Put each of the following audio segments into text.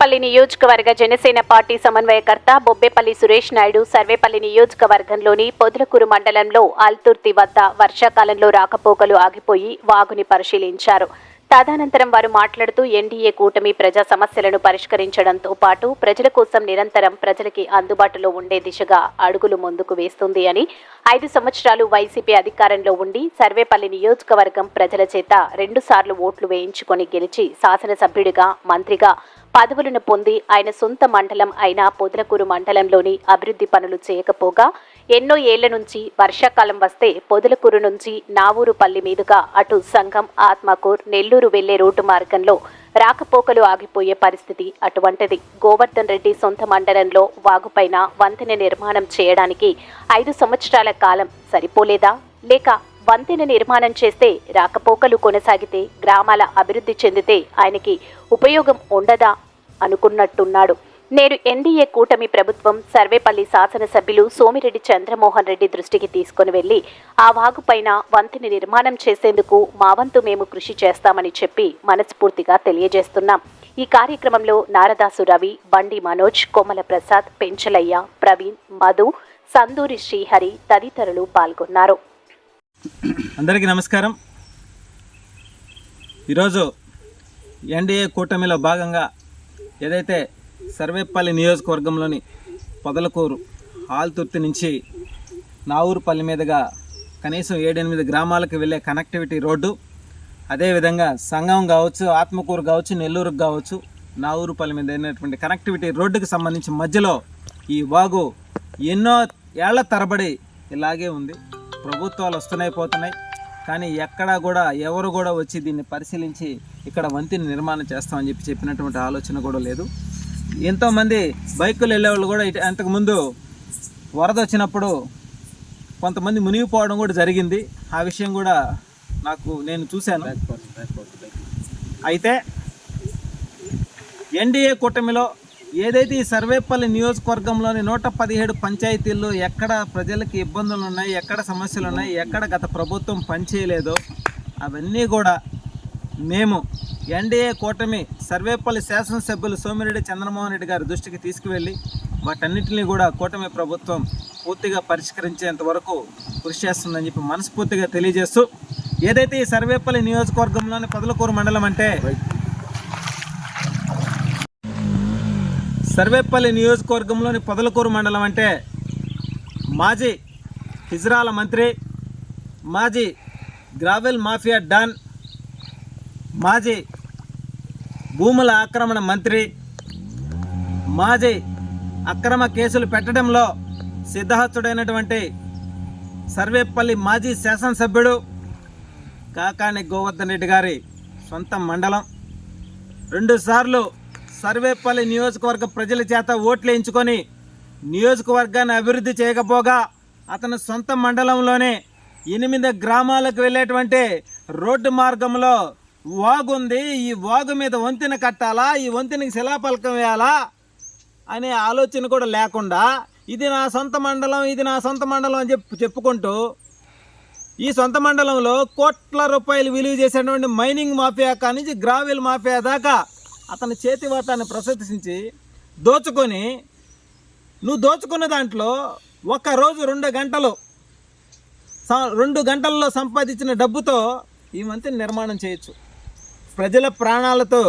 సర్వేపల్లి నియోజకవర్గ జనసేన పార్టీ సమన్వయకర్త బొబ్బేపల్లి సురేష్ నాయుడు సర్వేపల్లి నియోజకవర్గంలోని పొదులకూరు మండలంలో ఆల్తుర్తి వద్ద వర్షాకాలంలో రాకపోకలు ఆగిపోయి వాగుని పరిశీలించారు. తదనంతరం వారు మాట్లాడుతూ ఎన్డీఏ కూటమి ప్రజా సమస్యలను పరిష్కరించడంతో పాటు ప్రజల కోసం నిరంతరం ప్రజలకి అందుబాటులో ఉండే దిశగా అడుగులు ముందుకు వేస్తుంది అని ఐదు సంవత్సరాలు వైసీపీ అధికారంలో ఉండి సర్వేపల్లి నియోజకవర్గం ప్రజల చేత రెండుసార్లు ఓట్లు వేయించుకొని గెలిచి శాసనసభ్యుడిగా మంత్రిగా పదవులను పొంది ఆయన సొంత మండలం అయిన పొదలకూరు మండలంలోని అభివృద్ధి పనులు చేయకపోగా ఎన్నో ఏళ్ళ నుంచి వర్షాకాలం వస్తే పొదలకూరు నుంచి నావూరుపల్లి మీదుగా అటు సంఘం ఆత్మకూర్ నెల్లూరు వెళ్ళే రోడ్డు మార్గంలో రాకపోకలు ఆగిపోయే పరిస్థితి అటువంటిది. గోవర్ధన్ రెడ్డి సొంత మండలంలో వాగుపైన వంతెన నిర్మాణం చేయడానికి ఐదు సంవత్సరాల కాలం సరిపోలేదా? లేక వంతెన నిర్మాణం చేస్తే రాకపోకలు కొనసాగితే గ్రామాల అభివృద్ధి చెందితే ఆయనకి ఉపయోగం ఉండదా? అనుకున్నట్టున్నాడు. నేడు ఎన్డీఏ కూటమి ప్రభుత్వం సర్వేపల్లి శాసనసభ్యులు సోమిరెడ్డి చంద్రమోహన్ రెడ్డి దృష్టికి తీసుకుని వెళ్ళి ఆ వాగుపైన వంతెన నిర్మాణం చేసేందుకు మా వంతు మేము కృషి చేస్తామని చెప్పి మనస్ఫూర్తిగా తెలియజేస్తున్నాం. ఈ కార్యక్రమంలో నారదాసు రవి బండి మనోజ్ కోమల ప్రసాద్ పెంచలయ్య ప్రవీణ్ మధు సందూరి శ్రీహరి తదితరులు పాల్గొన్నారు. అందరికీ నమస్కారం. ఈరోజు ఎన్డీఏ కూటమిలో భాగంగా ఏదైతే సర్వేపల్లి నియోజకవర్గంలోని పొదలకూరు ఆల్తుర్తి నుంచి నావూరుపల్లి మీదుగా కనీసం ఏడెనిమిది గ్రామాలకు వెళ్ళే కనెక్టివిటీ రోడ్డు అదేవిధంగా సంగం కావచ్చు ఆత్మకూరు కావచ్చు నెల్లూరుకు కావచ్చు నావూరుపల్లి మీద అయినటువంటి కనెక్టివిటీ రోడ్డుకు సంబంధించి మధ్యలో ఈ వాగు ఎన్నో ఏళ్ళ తరబడి ఇలాగే ఉంది. ప్రభుత్వాలు వస్తున్నాయి పోతున్నాయి. కానీ ఎక్కడా కూడా ఎవరు కూడా వచ్చి దీన్ని పరిశీలించి ఇక్కడ వంతెన నిర్మాణం చేస్తామని చెప్పి చెప్పినటువంటి ఆలోచన కూడా లేదు. ఎంతోమంది బైకులు వెళ్ళేవాళ్ళు కూడా అంతకుముందు వరద వచ్చినప్పుడు కొంతమంది మునిగిపోవడం కూడా జరిగింది. ఆ విషయం కూడా నాకు నేను చూశాను. అయితే ఎన్డీఏ కూటమిలో ఏదైతే ఈ సర్వేపల్లి నియోజకవర్గంలోని నూట పదిహేడు పంచాయతీల్లో ఎక్కడ ప్రజలకి ఇబ్బందులు ఉన్నాయి ఎక్కడ సమస్యలు ఉన్నాయి ఎక్కడ గత ప్రభుత్వం పనిచేయలేదో అవన్నీ కూడా మేము ఎన్డీఏ కూటమి సర్వేపల్లి శాసనసభ్యులు సోమిరెడ్డి చంద్రమోహన్ రెడ్డి గారి దృష్టికి తీసుకువెళ్ళి వాటన్నిటిని కూడా కూటమి ప్రభుత్వం పూర్తిగా పరిష్కరించేంత వరకు కృషి చేస్తుందని చెప్పి మనస్ఫూర్తిగా తెలియజేస్తూ ఏదైతే ఈ సర్వేపల్లి నియోజకవర్గంలోని పదలకూరు మండలం అంటే సర్వేపల్లి నియోజకవర్గంలోని పొదలకూరు మండలం అంటే మాజీ హిజ్రాల మంత్రి మాజీ గ్రావెల్ మాఫియా డాన్ మాజీ భూముల ఆక్రమణ మంత్రి మాజీ అక్రమ కేసులు పెట్టడంలో సిద్ధహస్తుడైనటువంటి సర్వేపల్లి మాజీ శాసనసభ్యుడు కాకాని గోవర్ధన్ రెడ్డి గారి సొంత మండలం. రెండుసార్లు సర్వేపల్లి నియోజకవర్గ ప్రజల చేత ఓట్లు ఎంచుకొని నియోజకవర్గాన్ని అభివృద్ధి చేయకపోగా అతని సొంత మండలంలోనే ఎనిమిది గ్రామాలకు వెళ్ళేటువంటి రోడ్డు మార్గంలో వాగుంది. ఈ వాగు మీద వంతెన కట్టాలా? ఈ వంతెనకి శిలాపలకం వేయాలా? అనే ఆలోచన కూడా లేకుండా ఇది నా సొంత మండలం ఇది నా సొంత మండలం అని చెప్పి చెప్పుకుంటూ ఈ సొంత మండలంలో కోట్ల రూపాయలు విలువ చేసేటువంటి మైనింగ్ మాఫియా కానించి గ్రావెల్ మాఫియా దాకా అతని చేతి వాటాన్ని ప్రశంసించి దోచుకొని నువ్వు దోచుకున్న దాంట్లో ఒక్కరోజు రెండు గంటలు స- రెండు గంటల్లో సంపాదించిన డబ్బుతో ఈ మంత్రి నిర్మాణం చేయొచ్చు. ప్రజల ప్రాణాలతో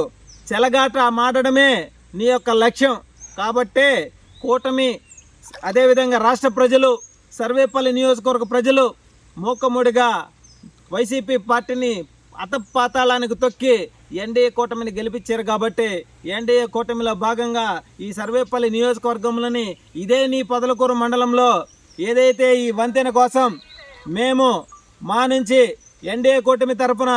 చెలగాట మాడడమే నీ యొక్క లక్ష్యం. కాబట్టే కూటమి అదేవిధంగా రాష్ట్ర ప్రజలు సర్వేపల్లి నియోజకవర్గ ప్రజలు మూకముడిగా వైసీపీ పార్టీని అతపాతాళానికి తొక్కి ఎన్డీఏ కూటమిని గెలిపించారు కాబట్టి ఎన్డీఏ కూటమిలో భాగంగా ఈ సర్వేపల్లి నియోజకవర్గంలోని ఇదే నీ పొదలకూరు మండలంలో ఏదైతే ఈ వంతెన కోసం మేము మా నుంచి ఎన్డీఏ కూటమి తరపున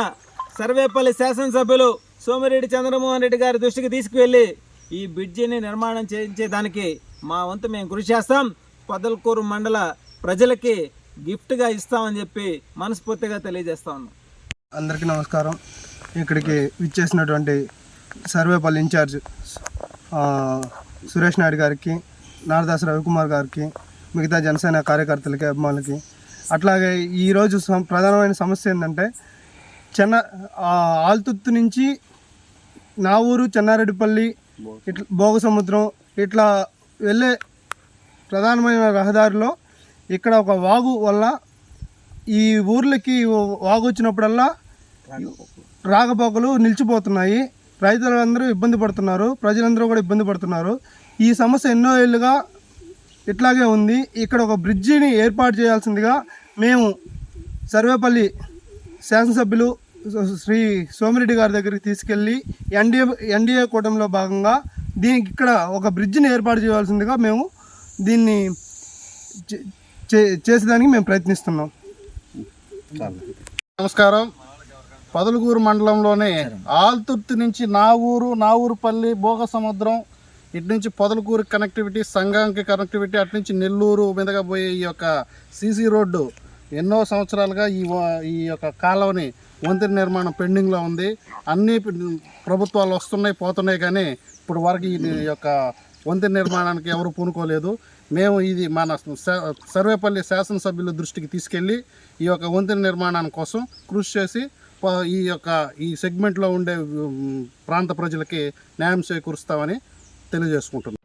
సర్వేపల్లి శాసనసభ్యులు సోమిరెడ్డి చంద్రమోహన్ రెడ్డి గారి దృష్టికి తీసుకువెళ్ళి ఈ బ్రిడ్జిని నిర్మాణం చేయించేదానికి మా వంతు మేము కృషి చేస్తాం. పొదలకూరు మండల ప్రజలకి గిఫ్ట్గా ఇస్తామని చెప్పి మనస్ఫూర్తిగా తెలియజేస్తా ఉన్నాం. అందరికీ నమస్కారం. ఇక్కడికి విచ్చేసినటువంటి సర్వేపల్లి ఇన్ఛార్జ్ సురేష్ నాయుడు గారికి నారదాస్ రవికుమార్ గారికి మిగతా జనసేన కార్యకర్తలకి అభిమానులకి. అట్లాగే ఈరోజు ప్రధానమైన సమస్య ఏంటంటే చెన్న ఆల్తుత్తు నుంచి నా ఊరు చెన్నారెడ్డిపల్లి ఇట్లా భోగసముద్రం ఇట్లా వెళ్ళే ప్రధానమైన రహదారిలో ఇక్కడ ఒక వాగు వల్ల ఈ ఊర్లకి వాగు వచ్చినప్పుడల్లా రాకపోకలు నిలిచిపోతున్నాయి. రైతులందరూ ఇబ్బంది పడుతున్నారు. ప్రజలందరూ కూడా ఇబ్బంది పడుతున్నారు. ఈ సమస్య ఎన్నో ఏళ్ళుగా ఇట్లాగే ఉంది. ఇక్కడ ఒక బ్రిడ్జిని ఏర్పాటు చేయాల్సిందిగా మేము సర్వేపల్లి శాసనసభ్యులు శ్రీ సోమిరెడ్డి గారి దగ్గరికి తీసుకెళ్ళి ఎన్డీఏ ఎన్డీఏ కూటమిలో భాగంగా దీనికి ఇక్కడ ఒక బ్రిడ్జిని ఏర్పాటు చేయాల్సిందిగా మేము దీన్ని చే- చే- చేసేదానికి మేము ప్రయత్నిస్తున్నాం. నమస్కారం. పదలుగూరు మండలంలోని ఆల్తుర్తి నుంచి నా ఊరు నా ఊరుపల్లి భోగ సముద్రం ఇటు నుంచి పొదలకూరు కనెక్టివిటీ సంఘంకి కనెక్టివిటీ అటు నుంచి నెల్లూరు మీదుగా పోయే ఈ యొక్క సీసీ రోడ్డు ఎన్నో సంవత్సరాలుగా ఈ ఈ యొక్క కాలువని వంతెన నిర్మాణం పెండింగ్లో ఉంది. అన్ని ప్రభుత్వాలు వస్తున్నాయి పోతున్నాయి కానీ ఇప్పుడు వరకు ఈ యొక్క వంతెన నిర్మాణానికి ఎవరు పూనుకోలేదు. మేము ఇది మన సర్వేపల్లి శాసనసభ్యుల దృష్టికి తీసుకెళ్ళి ఈ యొక్క వంతెన నిర్మాణం కోసం కృషి చేసి ఈ యొక్క ఈ సెగ్మెంట్లో ఉండే ప్రాంత ప్రజలకి న్యాయం చేకూరుస్తామని తెలియజేసుకుంటున్నాను